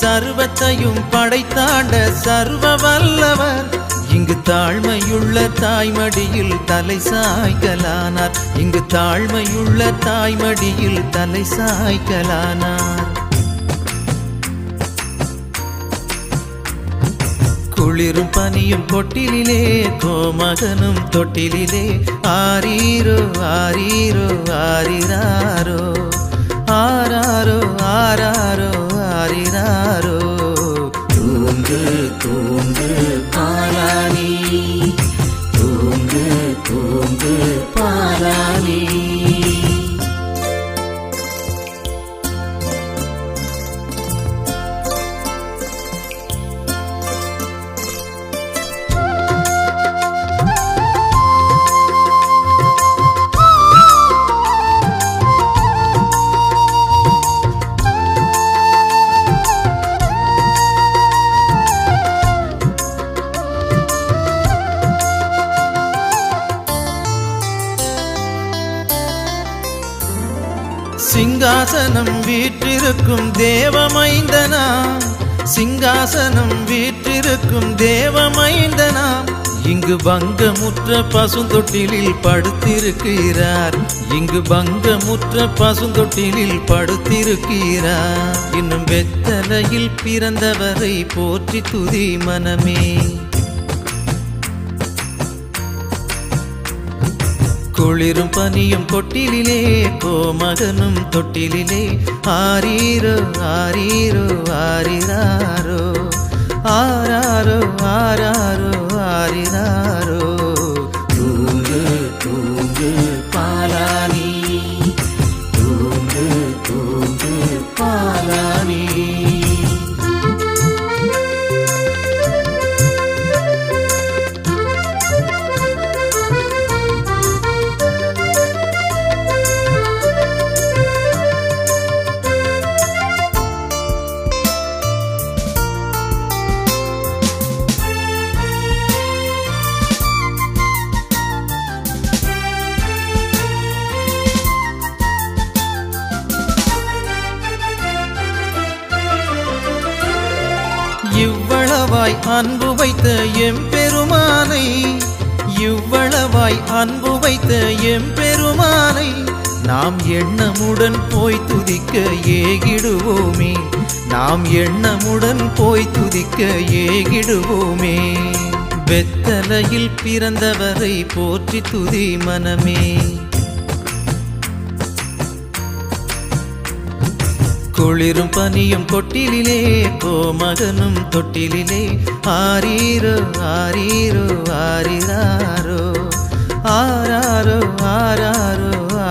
சர்வத்தையும் படைத்தாண்ட சர்வ வல்லவர். இங்கு தாழ்மையுள்ள தாய்மடியில் தலை சாய்க்கலானார் இங்கு தாழ்மையுள்ள தாய்மடியில் தலை சாய்க்கலானார் குளிரும் பனியும் கொட்டிலே கோமகனும் தொட்டிலே ஆரீரோ ஆரீரோ ஆரிராரோ. சிங்காசனம் வீற்றிருக்கும் தேவமைந்தனா? சிங்காசனம் வீற்றிருக்கும் தேவமைந்தனா? இங்கு பங்கமுற்ற பசுந்தொட்டிலில் படுத்திருக்கிறார். இங்கு பங்கமுற்ற பசுந்தொட்டிலில் படுத்திருக்கிறார். இன்னும் வெத்தலையில் பிறந்தவரை போற்றி துதி மனமே. குளிரும் பனியும் கொட்டிலே கோமகனும் தொட்டிலே ஆரீரோ ஆரீரோ ஆரிராரோ. ஆராரோ ஆரா இவ்வளவாய் அன்பு வைத்த எம்பெருமானை இவ்வளவாய் அன்பு வைத்த எம்பெருமானை நாம் எண்ணமுடன் போய் துதிக்க ஏகிடுவோமே. நாம் எண்ணமுடன் போய் துதிக்க ஏகிடுவோமே. வெத்தலையில் பிறந்தவரை போற்றி துதி மனமே. குளிரும் பனியும் கொட்டிலே கோமகனும் தொட்டிலே ஆரீரோ ஆரீரோ ஆரிராரோ